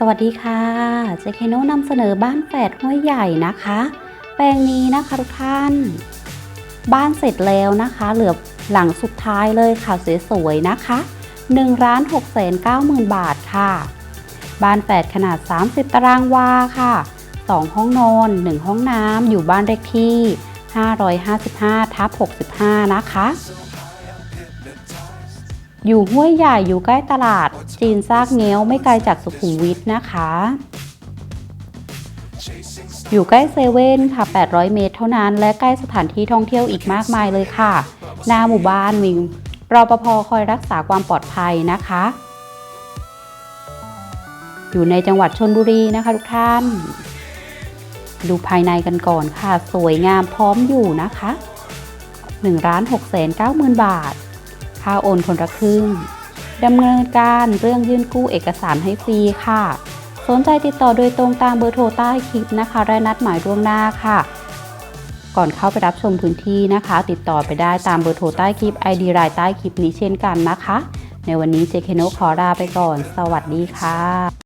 สวัสดีค่ะ เจเคโนนำเสนอบ้านแฝดห้วยใหญ่นะคะ แปลงนี้นะคะทุกท่าน บ้านเสร็จแล้วนะคะ เหลือหลังสุดท้ายเลยค่ะสวยๆนะคะ1ล้าน6แสน9หมื่นบาทค่ะ บ้านแฝดขนาด 30 ตารางวาค่ะ 2 ห้องนอน 1 ห้องน้ำอยู่บ้านเลขที่ 555ทับ65 นะคะ อยู่ห้วยใหญ่อยู่ใกล้ตลาด จีนซากเงี้ยวไม่ไกลจากสุขุมวิทนะคะ อยู่ใกล้เซเว่นค่ะ 800 เมตรเท่านั้น และใกล้สถานที่ท่องเที่ยวอีกมากมายเลยค่ะ หน้าหมู่บ้านมีรอปภคอยรักษาความปลอดภัยนะคะ อยู่ในจังหวัดชนบุรีนะคะทุกท่าน ดูภายในกันก่อนค่ะ สวยงามพร้อมอยู่นะคะ1ล้าน6แสน9หมื่นบาท ค่าโอนคนละครึ่งดำเนินการเรื่องยื่นกู้เอกสารให้ฟรีค่ะ สนใจติดต่อโดยตรงตามเบอร์โทรใต้คลิปนะคะและนัดหมายล่วงหน้าค่ะ ก่อนเข้าไปรับชมพื้นที่นะคะ ติดต่อไปได้ตามเบอร์โทรใต้คลิป ID รายใต้คลิปนี้เช่นกันนะคะ ในวันนี้เจเคโนขอลาไปก่อน สวัสดีค่ะ